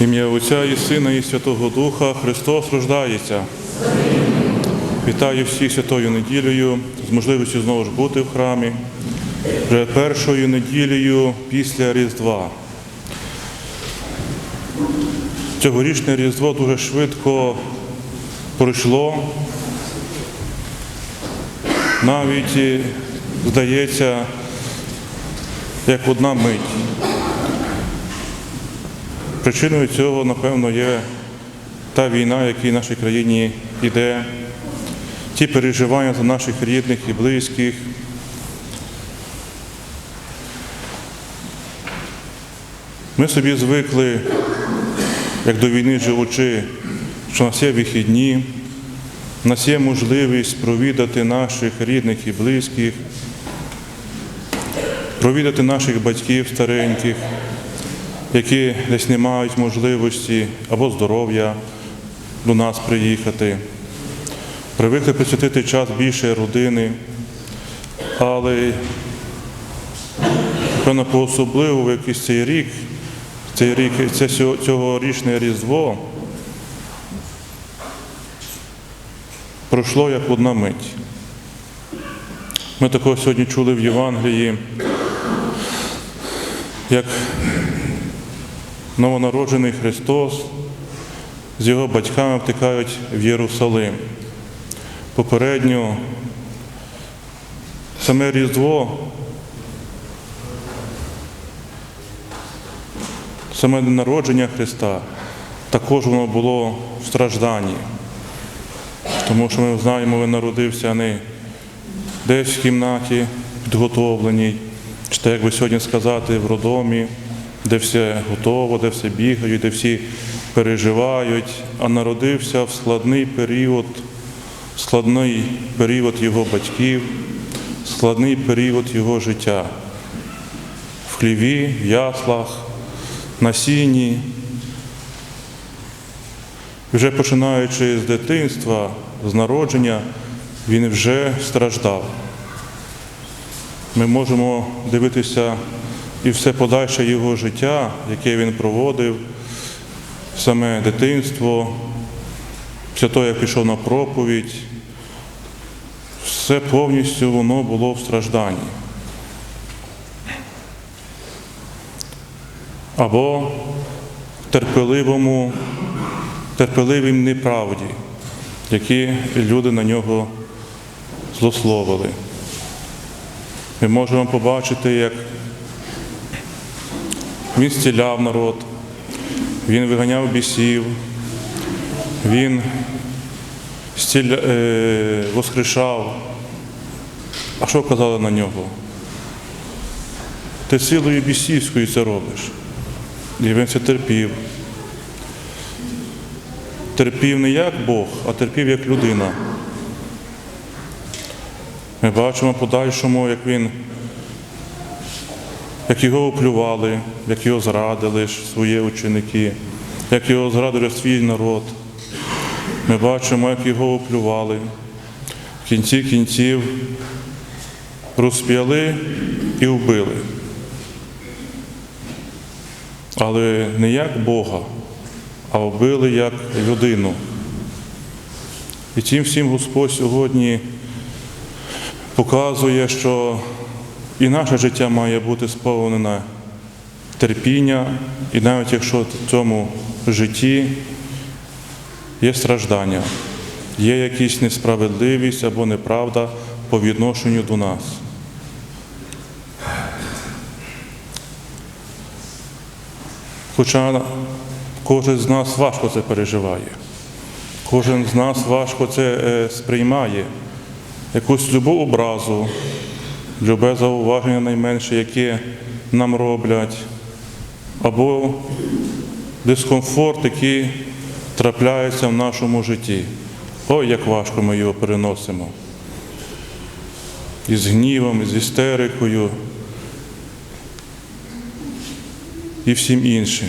Ім'я Отця і Сина, і Святого Духа Христос рождається. Вітаю всіх святою неділею з можливістю знову ж бути в храмі. Вже першою неділею після Різдва. Цьогорічне Різдво дуже швидко пройшло. Навіть здається, як одна мить. Причиною цього, напевно, є та війна, яка в нашій країні йде, ті переживання за наших рідних і близьких. Ми собі звикли, як до війни живучи, що у нас є вихідні, у нас є можливість провідати наших рідних і близьких, провідати наших батьків стареньких які десь не мають можливості або здоров'я до нас приїхати. Привикли присвятити час більше родини, але певно по-особливо в якийсь цей рік, цей рік, це цьогорічне Різдво пройшло як одна мить. Ми такого сьогодні чули в Євангелії, як новонароджений Христос з його батьками втикають в Єрусалим. Попередньо саме Різдво, саме народження Христа, також воно було в стражданні. Тому що ми знаємо, він народився не десь в кімнаті підготовленій, чи так, як би сьогодні сказати, в роддомі, де все готово, де все бігають, де всі переживають, а народився в складний період, складний період його батьків, складний період його життя. В хліві, в яслах, на сіні. Вже починаючи з дитинства, з народження, він вже страждав. Ми можемо дивитися і все подальше його життя, яке він проводив, саме дитинство, після того, як пішов на проповідь, все повністю воно було в стражданні. Або терпеливому, терпеливій неправді, які люди на нього злословили. Ми можемо побачити, як він зціляв народ, він виганяв бісів, він зціля... е... воскрешав. А що казали на нього? Ти силою бісівською це робиш. І він це терпів. Терпів не як Бог, а терпів як людина. Ми бачимо подальшому, як він як його оплювали, як його зрадили свої ученики, як його зрадили свій народ. Ми бачимо, як його оплювали. В кінці кінців розп'яли і вбили. Але не як Бога, а вбили як людину. І тим всім Господь сьогодні показує, що і наше життя має бути сповнене терпіння, і навіть якщо в цьому житті є страждання, є якась несправедливість або неправда по відношенню до нас. Хоча кожен з нас важко це переживає, кожен з нас важко це е, сприймає, якусь любу образу, любе зауваження найменше, яке нам роблять, або дискомфорт, який трапляється в нашому житті. Ой, як важко ми його переносимо. І з гнівом, з істерикою. І всім іншим.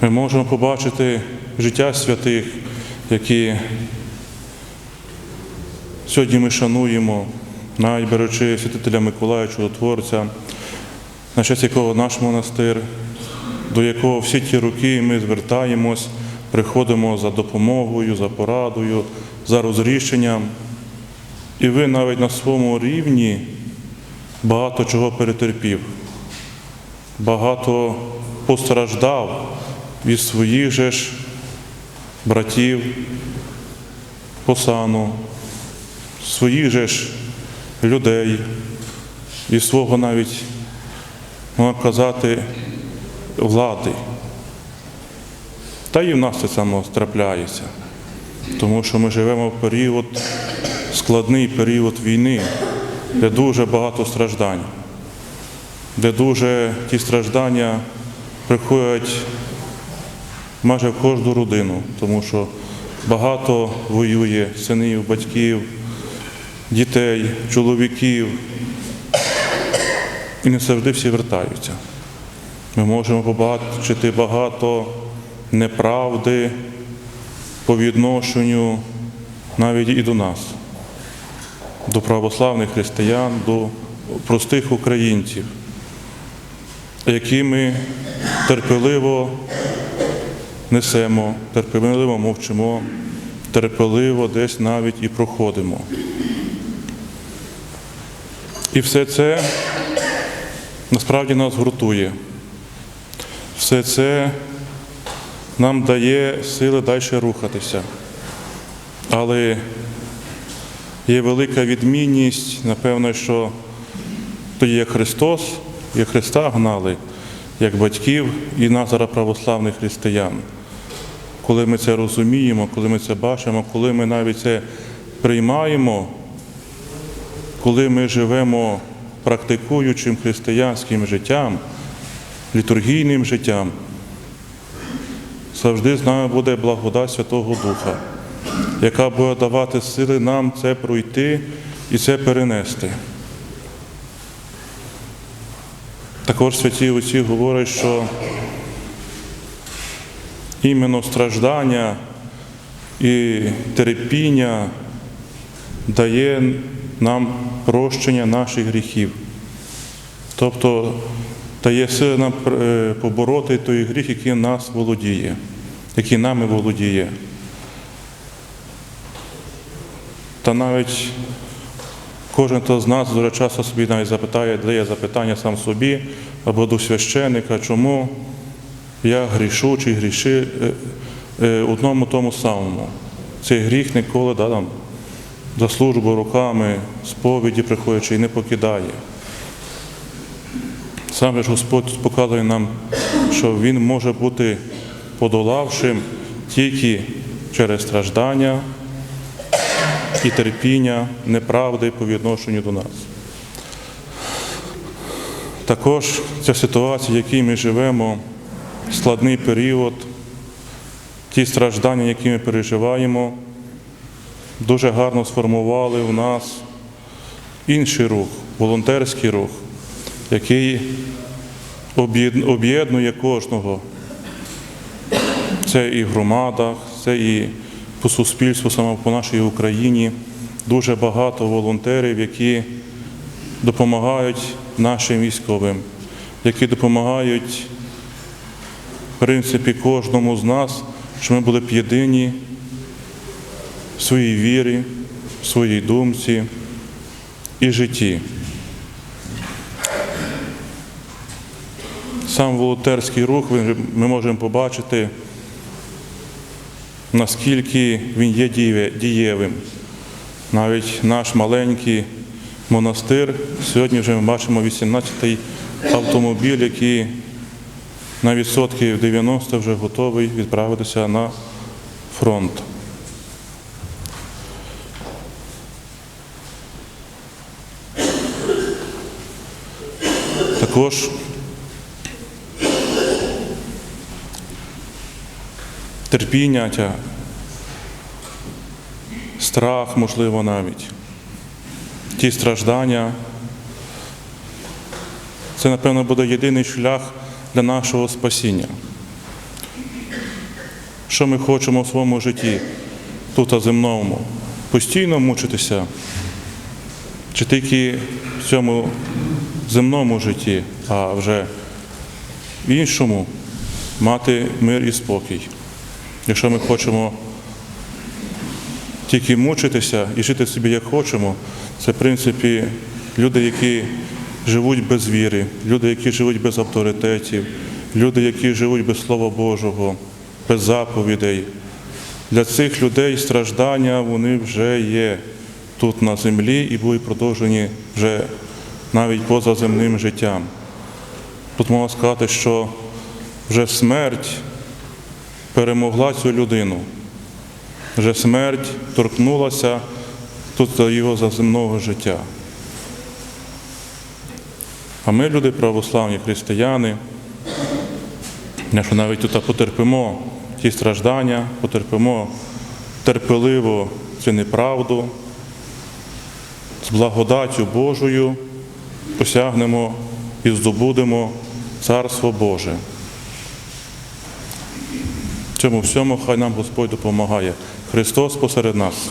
Ми можемо побачити життя святих, які сьогодні ми шануємо, навіть беручи святителя Миколая Чудотворця, на честь якого наш монастир, до якого всі ті роки ми звертаємось, приходимо за допомогою, за порадою, за розрішенням. І ви навіть на своєму рівні багато чого перетерпів, багато постраждав від своїх же ж братів по сану, своїх же ж людей, від свого навіть, можна казати, влади. Та і в нас це само трапляється, тому що ми живемо в період, складний період війни, де дуже багато страждань, де дуже ті страждання приходять майже в кожну родину, тому що багато воює синів, батьків, дітей, чоловіків, і не завжди всі вертаються. Ми можемо побачити багато неправди по відношенню навіть і до нас, до православних християн, до простих українців, які ми терпеливо несемо, терпеливо мовчимо, терпеливо десь навіть і проходимо. І все це насправді нас гуртує. Все це нам дає сили далі рухатися. Але є велика відмінність, напевно, що тоді як Христос, як Христа гнали, як батьків і нас зараз православних християн. Коли ми це розуміємо, коли ми це бачимо, коли ми навіть це приймаємо, коли ми живемо практикуючим християнським життям, літургійним життям, завжди з нами буде благодать Святого Духа, яка буде давати сили нам це пройти і це перенести. Також святі отці говорять, що іменно страждання і терпіння дає нам прощення наших гріхів. Тобто дає сили нам е, побороти той гріх, який нас володіє, який нами володіє. Та навіть кожен з нас дуже часто собі навіть запитає, дає запитання сам собі або до священика, чому я грішу чи гріши е, е, одному тому самому. Цей гріх ніколи да, там, за службу руками, сповіді приходячи і не покидає. Саме ж Господь показує нам, що Він може бути подолавшим тільки через страждання і терпіння, неправди по відношенню до нас. Також ця ситуація, в якій ми живемо, складний період, ті страждання, які ми переживаємо, дуже гарно сформували у нас інший рух, волонтерський рух, який об'єднує кожного. Це і в громадах, це і по суспільству, саме по нашій Україні. Дуже багато волонтерів, які допомагають нашим військовим, які допомагають, в принципі, кожному з нас, щоб ми були б єдині в своїй вірі, в своїй думці і житті. Сам волонтерський рух ми можемо побачити, наскільки він є дієвим. Навіть наш маленький монастир, сьогодні вже ми бачимо 18-й автомобіль, який на відсотків 90 вже готовий відправитися на фронт. Також терпіння, тя, страх, можливо, навіть, ті страждання, це, напевно, буде єдиний шлях для нашого спасіння. Що ми хочемо в своєму житті, тут земному? Постійно мучитися, чи тільки в цьому земному житті, а вже в іншому мати мир і спокій. Якщо ми хочемо тільки мучитися і жити собі як хочемо, це в принципі люди, які живуть без віри, люди, які живуть без авторитетів, люди, які живуть без Слова Божого, без заповідей. Для цих людей страждання вони вже є тут на землі і будуть продовжені вже навіть поза земним життям. Тут можна сказати, що вже смерть перемогла цю людину. Вже смерть торкнулася тут його заземного життя. А ми, люди православні християни, що навіть тут потерпимо ті страждання, потерпимо терпеливо цю неправду, з благодаттю Божою посягнемо і здобудемо Царство Боже. В цьому всьому хай нам Господь допомагає. Христос посеред нас.